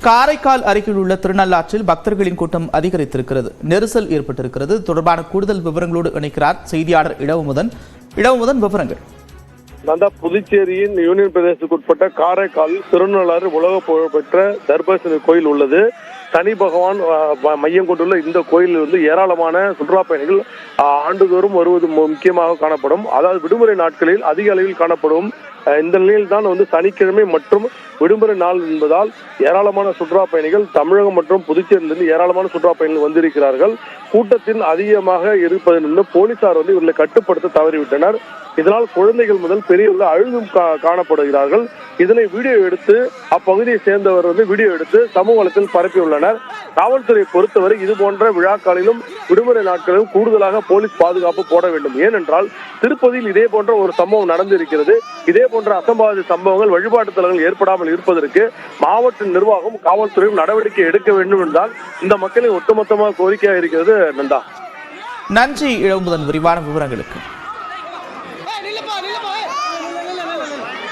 காரைக்கால் அருகில் உள்ள திருநள்ளாற்றில் பக்தர்களின் கூட்டம் அதிகரித்திருக்கிறது. நெரிசல் ஏற்பட்டிருக்கிறது. தொடர்பான கூடுதல் விவரங்களோடு இணைக்கிறார் செய்தியாளர் இடவுமுதன். இடவுமுதன் விவரங்கள். நந்தா புதுச்சேரியின் யூனியன் பிரதேசத்துக்கு உட்பட்ட காரைக்கால் திருநள்ளாறு உலக புகழ்பெற்ற தர்பசனி கோயில் உள்ளது. சனி பகவான் மையம் கொண்டுள்ள இந்த கோயிலில் வந்து ஏராளமான சுற்றுலா பயணிகள் ஆண்டுதோறும் வருவது மு- முக்கியமாக காணப்படும். அதாவது விடுமுறை நாட்களில் அதிக அளவில் காணப்படும் இந்த நிலையில் தான் வந்து சனிக்கிழமை மற்றும் விடுமுறை நாள் என்பதால் ஏராளமான சுற்றுலா பயணிகள் தமிழகம் மற்றும் புதுச்சேரியிலிருந்து ஏராளமான சுற்றுலா பயணிகள் வந்திருக்கிறார்கள். கூட்டத்தின் அதிகமாக இருப்பதிலிருந்து போலீசார் வந்து இவர்களை கட்டுப்படுத்த தவறிவிட்டனர். இதனால் குழந்தைகள் முதல் பெரியவர்கள் அழுதும் கா- காணப்படுகிறார்கள். இதனை வீடியோ எடுத்து அப்பகுதியை சேர்ந்தவர் வந்து வீடியோ எடுத்து சமூக பரப்பியுள்ளனர். காவல்துறையை பொறுத்தவரை இது போன்ற விழாக்களிலும் விடுமுறை நாட்களிலும் கூடுதலாக போலீஸ் பாதுகாப்பு போட வேண்டும். ஏனென்றால் திருப்பதியில் இதே போன்ற ஒரு சம்பவம் நடந்திருக்கிறது. இதே போன்ற அசம்பாவித சம்பவங்கள் வழிபாட்டு தலங்கள் ஏற்படாமல் இருப்பதற்கு மாவட்ட நிர்வாகம் காவல்துறையும் நடவடிக்கை எடுக்க வேண்டும் என்றால் இந்த மக்களின் ஒட்டுமொத்தமாக கோரிக்கையாக இருக்கிறது நந்தா. நன்றி இளம்புதன் விரிவான விவரங்களுக்கு.